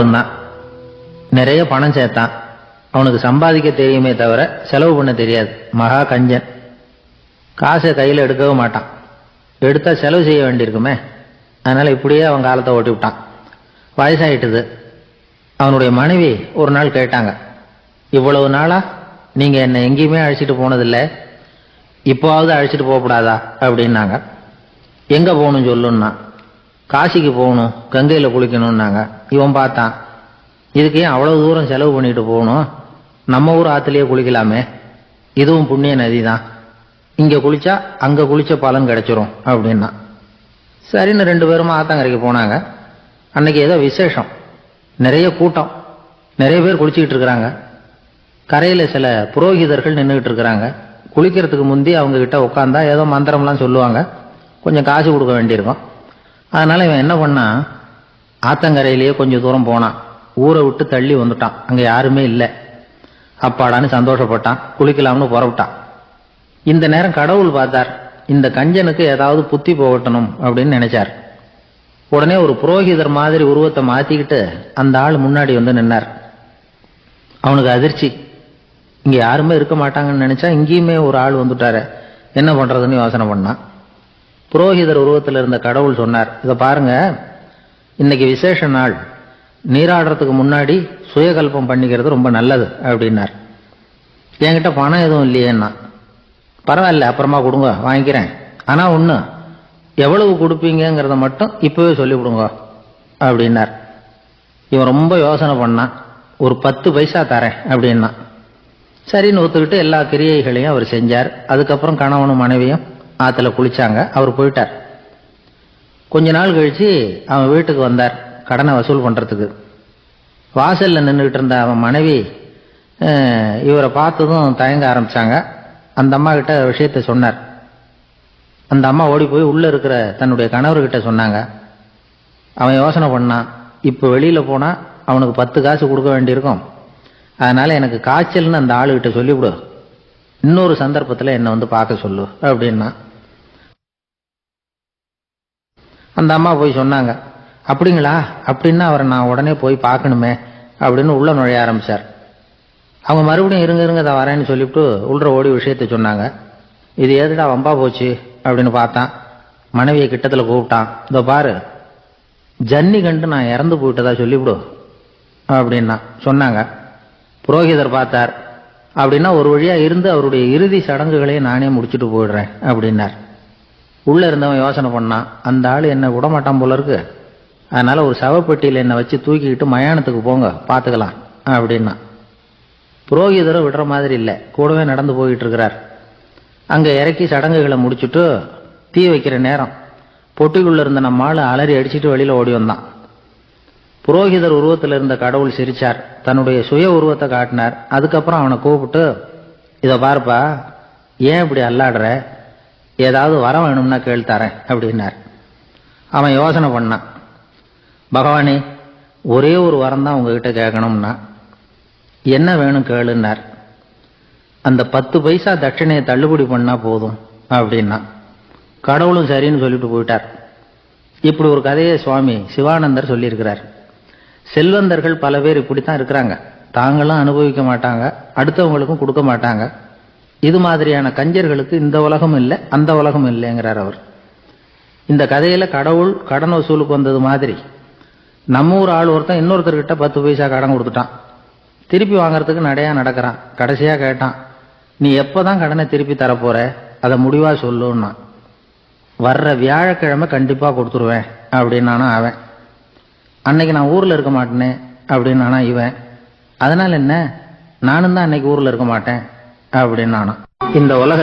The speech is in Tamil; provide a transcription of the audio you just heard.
சொன்னான் நிறைய பணம் சேர்த்தான். அவனுக்கு சம்பாதிக்க தெரியுமே தவிர செலவு பண்ண தெரியாது. மகா கஞ்சன். காசை கையில் எடுக்கவும் மாட்டான். எடுத்தால் செலவு செய்ய வேண்டியிருக்குமே. அதனால் இப்படியே அவன் காலத்தை ஓட்டி விட்டான். வயசாயிட்டுது. அவனுடைய மனைவி ஒரு நாள் கேட்டாங்க இவ்வளவு நாளாக நீங்கள் என்னை எங்கேயுமே அழைச்சிட்டு போனதில்லை. இப்போவாவது அழைச்சிட்டு போகக்கூடாதா? அப்படின்னாங்க. எங்கே போகணும் சொல்லுன்னா காசிக்கு போகணும் கங்கையில் குளிக்கணும்னாங்க. இவன் பார்த்தான் இதுக்கு ஏன் அவ்வளவு தூரம் செலவு பண்ணிட்டு போகணும்? நம்ம ஊர் ஆற்றுலேயே குளிக்கலாமே. இதுவும் புண்ணிய நதி தான் இங்கே குளிச்சா அங்கே குளிச்ச பலன் கிடைச்சிரும் அப்படின்னா. சரின்னு ரெண்டு பேரும் ஆத்தங்கரைக்கு போனாங்க. அன்னைக்கு ஏதோ விசேஷம். நிறைய கூட்டம். நிறைய பேர் குளிச்சுக்கிட்டு இருக்கிறாங்க. கரையில் சில புரோகிதர்கள் நின்றுக்கிட்டு இருக்கிறாங்க. குளிக்கிறதுக்கு முந்தி அவங்க கிட்ட உட்காந்தா ஏதோ மந்திரம்லாம் சொல்லுவாங்க. கொஞ்சம் காசு கொடுக்க வேண்டியிருக்கும். அதனால் இவன் என்ன பண்ணான் ஆத்தங்கரையிலேயே கொஞ்சம் தூரம் போனான் ஊரை விட்டு தள்ளி வந்துட்டான். அங்கே யாருமே இல்லை. அப்பாடான்னு சந்தோஷப்பட்டான். குளிக்கலாம்னு புறப்பட்டான். இந்த நேரம் கடவுள் பார்த்தார் இந்த கஞ்சனுக்கு ஏதாவது புத்தி போகட்டணும் அப்படின்னு நினைச்சார். உடனே ஒரு புரோகிதர் மாதிரி உருவத்தை மாற்றிக்கிட்டு அந்த ஆள் முன்னாடி வந்து நின்னார். அவனுக்கு அதிர்ச்சி. இங்கே யாருமே இருக்க மாட்டாங்கன்னு நினச்சா இங்கேயுமே ஒரு ஆள் வந்துட்டாரு. என்ன பண்ணுறதுன்னு யோசனை பண்ணான். புரோகிதர் உருவத்தில் இருந்த கடவுள் சொன்னார். இதை பாருங்க. இன்னைக்கு விசேஷ நாள். நீராடுறதுக்கு முன்னாடி சுயகல்பம் பண்ணிக்கிறது ரொம்ப நல்லது அப்படின்னார். என்கிட்ட பணம் எதுவும் இல்லையேன்னா. பரவாயில்ல அப்புறமா கொடுங்க வாங்கிக்கிறேன். ஆனால் ஒன்று எவ்வளவு கொடுப்பீங்கங்கிறத மட்டும் இப்போவே சொல்லி கொடுங்க அப்படின்னார். இவன் ரொம்ப யோசனை பண்ணான் ஒரு பத்து பைசா தரேன் அப்படின்னா. சரின்னு ஒத்துக்கிட்டு எல்லா கிரியைகளையும் அவர் செஞ்சார். அதுக்கப்புறம் கணவனும் மனைவியும் ஆற்றுல குளித்தாங்க அவர் போயிட்டார். கொஞ்ச நாள் கழித்து அவன் வீட்டுக்கு வந்தார் கடனை வசூல் பண்ணுறதுக்கு வாசலில் நின்றுக்கிட்டு இருந்த அவன் மனைவி இவரை பார்த்ததும் தயங்க ஆரம்பிச்சாங்க. அந்த அம்மா கிட்ட விஷயத்த சொன்னார். அந்த அம்மா ஓடி போய் உள்ளே இருக்கிற தன்னுடைய கணவர்கிட்ட சொன்னாங்க. அவன் யோசனை பண்ணான் இப்போ வெளியில் போனால் அவனுக்கு பத்து காசு கொடுக்க வேண்டியிருக்கும். அதனால் எனக்கு காய்ச்சல்னு அந்த ஆளுகிட்ட சொல்லிவிடு இன்னொரு சந்தர்ப்பத்தில் என்னை வந்து பார்க்க சொல்லு அப்படின்னா. அந்த அம்மா போய் சொன்னாங்க அப்படிங்களா? அப்படின்னா அவரை நான் உடனே போய் பார்க்கணுமே அப்படின்னு உள்ளே நுழைய ஆரம்பிச்சார். அவங்க மறுபடியும் இருங்க இருங்க தான் வரேன்னு சொல்லிவிட்டு உள்ள ஓடி விஷயத்த சொன்னாங்க. இது எதுடா வம்பா போச்சு? அப்படின்னு பார்த்தான். மனைவியை கிட்டத்தில் கூப்பிட்டான். இதோ பாரு ஜன்னி கண்டு நான் இறந்து போயிட்டதா சொல்லிவிடு அப்படின்னா சொன்னாங்க. புரோகிதர் பார்த்தார். அப்படின்னா ஒரு வழியாக இருந்து அவருடைய இறுதி சடங்குகளையும் நானே முடிச்சுட்டு போயிடுறேன் அப்படின்னார். உள்ளே இருந்தவன் யோசனை பண்ணான் அந்த ஆள் என்ன விடமாட்டான் போல இருக்கு. அதனால் ஒரு சவப்பெட்டியில் என்னை வச்சு தூக்கிக்கிட்டு மயானத்துக்கு போங்க பார்த்துக்கலாம் அப்படின்னா. புரோகிதரும் விடுற மாதிரி இல்லை கூடவே நடந்து போயிட்டு இருக்கிறார். அங்கே இறக்கி சடங்குகளை முடிச்சுட்டு தீ வைக்கிற நேரம். பொட்டிக்குள்ளே இருந்த நம்ம ஆள் அலறி அடிச்சிட்டு வெளியில் ஓடி வந்தான். புரோகிதர் உருவத்தில் இருந்த கடவுள் சிரிச்சார். தன்னுடைய சுய உருவத்தை காட்டினார். அதுக்கப்புறம் அவனை கூப்பிட்டு இதை பாருப்பா ஏன் இப்படி அல்லாடுற? ஏதாவது வரம் வேணும்னா கேள் தரேன் அப்படின்னார். அவன் யோசனை பண்ணான். பகவானே ஒரே ஒரு வரம் தான் உங்ககிட்ட கேட்கணும்னா என்ன வேணும் கேளுன்னார். அந்த பத்து பைசா தட்சிணையை தள்ளுபடி பண்ணால் போதும் அப்படின்னா கடவுளும் சரின்னு சொல்லிட்டு போயிட்டார். இப்படி ஒரு கதையை சுவாமி சிவானந்தர் சொல்லியிருக்கிறார். செல்வந்தர்கள் பல பேர் இப்படி தான் இருக்கிறாங்க. தாங்களும் அனுபவிக்க மாட்டாங்க அடுத்தவங்களுக்கும் கொடுக்க மாட்டாங்க. இது மாதிரியான கஞ்சர்களுக்கு இந்த உலகம் இல்லை அந்த உலகம் இல்லைங்கிறார் அவர். இந்த கதையில் கடவுள் கடன் வசூலுக்கு வந்தது மாதிரி நம்ம ஊர் ஆள் ஒருத்தன் இன்னொருத்தர்கிட்ட பத்து பைசா கடன் கொடுத்துட்டான். திருப்பி வாங்குறதுக்கு நடையாக நடக்கிறான். கடைசியாக கேட்டான் நீ எப்போ தான் கடனை திருப்பி தரப்போற? அதை முடிவாக சொல்லுன்னா. வர்ற வியாழக்கிழமை கண்டிப்பாக கொடுத்துருவேன் அப்படின்னானா அவன். அன்னைக்கு நான் ஊரில் இருக்க மாட்டேனே அப்படின்னானா இவன். அதனால் என்ன? நானும் தான் அன்னைக்கு ஊரில் இருக்க மாட்டேன். அப்படின்னானா இந்த உலக